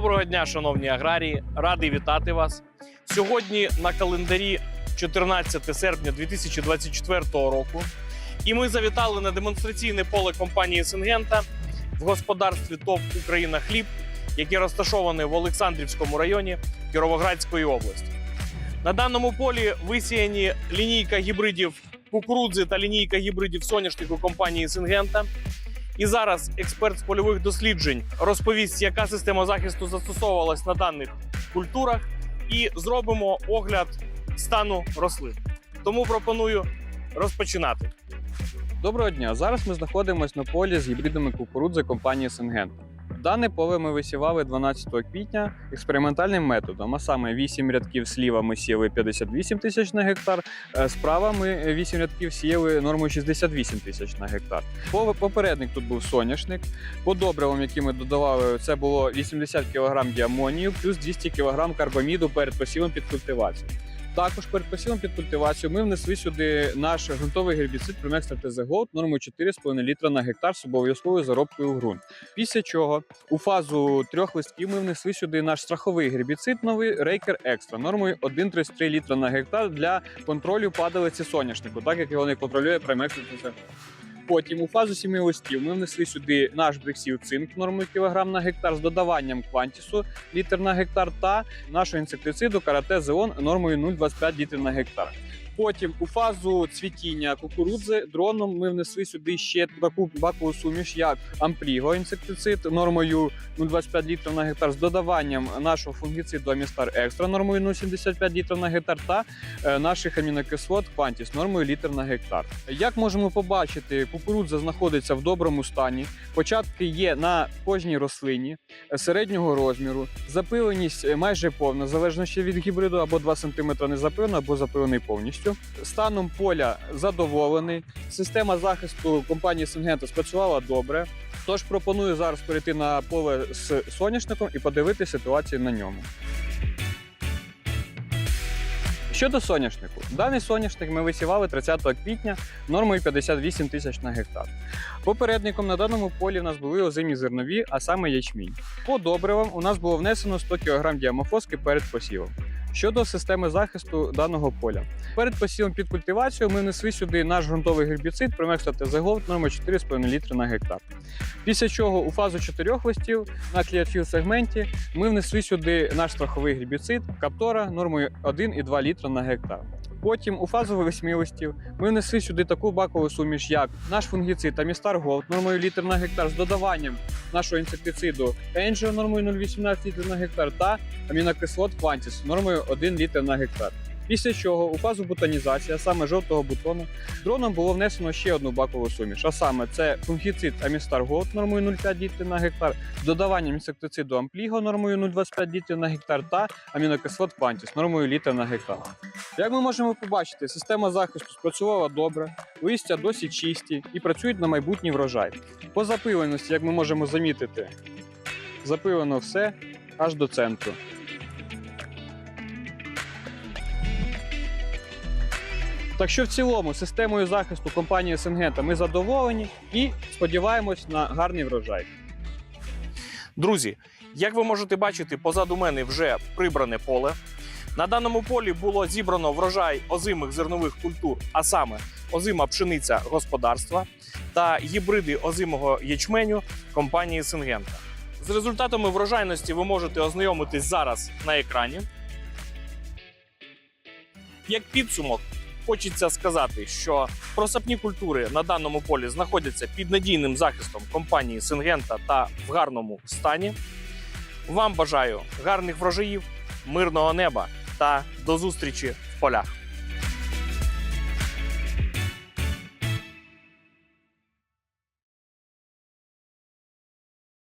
Доброго дня, шановні аграрії! Радий вітати вас. Сьогодні на календарі 14 серпня 2024 року. І ми завітали на демонстраційне поле компанії Сингента в господарстві ТОВ Україна Хліб, яке розташоване в Олександрівському районі Кіровоградської області. На даному полі висіяні лінійка гібридів кукурудзи та лінійка гібридів соняшнику компанії Сингента. І зараз експерт з польових досліджень розповість, яка система захисту застосовувалась на даних культурах, і зробимо огляд стану рослин. Тому пропоную розпочинати. Доброго дня! Зараз ми знаходимося на полі з гібридами кукурудзи компанії Сингента. Дане поле ми висівали 12 квітня експериментальним методом, а саме 8 рядків сліва ми сіяли 58 тисяч на гектар, е, справа ми 8 рядків сіяли нормою 68 тисяч на гектар. По- Попередник тут був соняшник. По добривам, які ми додавали, це було 80 кг діамонію плюс 200 кг карбаміду перед посівом під культивацію. Також перед посівом під культивацію ми внесли сюди наш ґрунтовий гербіцид Примекстра ТЗ Gold нормою 4,5 літра на гектар з обов'язковою заробкою в ґрунт. Після чого у фазу трьох листків ми внесли сюди наш страховий гербіцид новий Рейкер Екстра нормою 1,33 літра на гектар для контролю падалиці соняшнику, так як його не контролює Примекстра ТЗ. Потім у фазу сіми остів ми внесли сюди наш бриксів цинк нормою кілограм на гектар з додаванням квантісу літр на гектар та нашого інсектициду карате Зеон нормою 0,25 літрів на гектар. Потім у фазу цвітіння кукурудзи дроном ми внесли сюди ще таку бакову суміш, як Ампліго інсектицид нормою 0,25 літрів на гектар з додаванням нашого фунгіциду Амістар Екстра нормою 0,75 літрів на гектар та е, наших амінокислот Квантіс нормою літр на гектар. Як можемо побачити, кукурудза знаходиться в доброму стані. Початки є на кожній рослині е, середнього розміру, запиленість е, майже повна, залежно ще від гібриду, або 2 см не запилено, або запилений повністю. Станом поля задоволений. Система захисту компанії Сингента спрацювала добре. Тож пропоную зараз перейти на поле з соняшником і подивитися ситуацію на ньому. Щодо соняшнику, даний соняшник ми висівали 30 квітня нормою 58 тисяч на гектар. Попередником на даному полі в нас були озимі зернові, а саме ячмінь. По добривам у нас було внесено 100 кг діамофоски перед посівом. Щодо системи захисту даного поля, перед посівом під культивацію ми внесли сюди наш ґрунтовий гербіцид Примекста ТЗ Gold номер 4,5 літри на гектар. Після чого у фазу чотирьох листів на кліатфіл сегменті ми внесли сюди наш страховий гербіцид Каптора нормою 1,2 літра на гектар. Потім у фазу восьми ми внесли сюди таку бакову суміш, як наш фунгіцид Амістар Голд нормою літр на гектар з додаванням нашого інсектициду Енджо нормою 0,18 літр на гектар та амінокислот Квантіс нормою 1 літр на гектар. Після чого у фазу бутонізації, саме жовтого бутону, дроном було внесено ще одну бакову суміш, а саме це фунгіцид Амістар Голд нормою 0,5 літрів на гектар, з додаванням інсектициду Ампліго нормою 0,25 літрів на гектар та амінокислот Квантіс нормою літр на гектар. Як ми можемо побачити, система захисту спрацювала добре, листя досить чисті і працюють на майбутній врожай. По запиленості, як ми можемо замітити, запилено все аж до центру. Так що в цілому системою захисту компанії Сингента ми задоволені і сподіваємось на гарний врожай. Друзі, як ви можете бачити, позаду мене вже прибране поле. На даному полі було зібрано врожай озимих зернових культур, а саме озима пшениця господарства та гібриди озимого ячменю компанії Сингента. З результатами врожайності ви можете ознайомитись зараз на екрані. Як підсумок, хочеться сказати, що просапні культури на даному полі знаходяться під надійним захистом компанії Сингента та в гарному стані. Вам бажаю гарних врожаїв, мирного неба та до зустрічі в полях.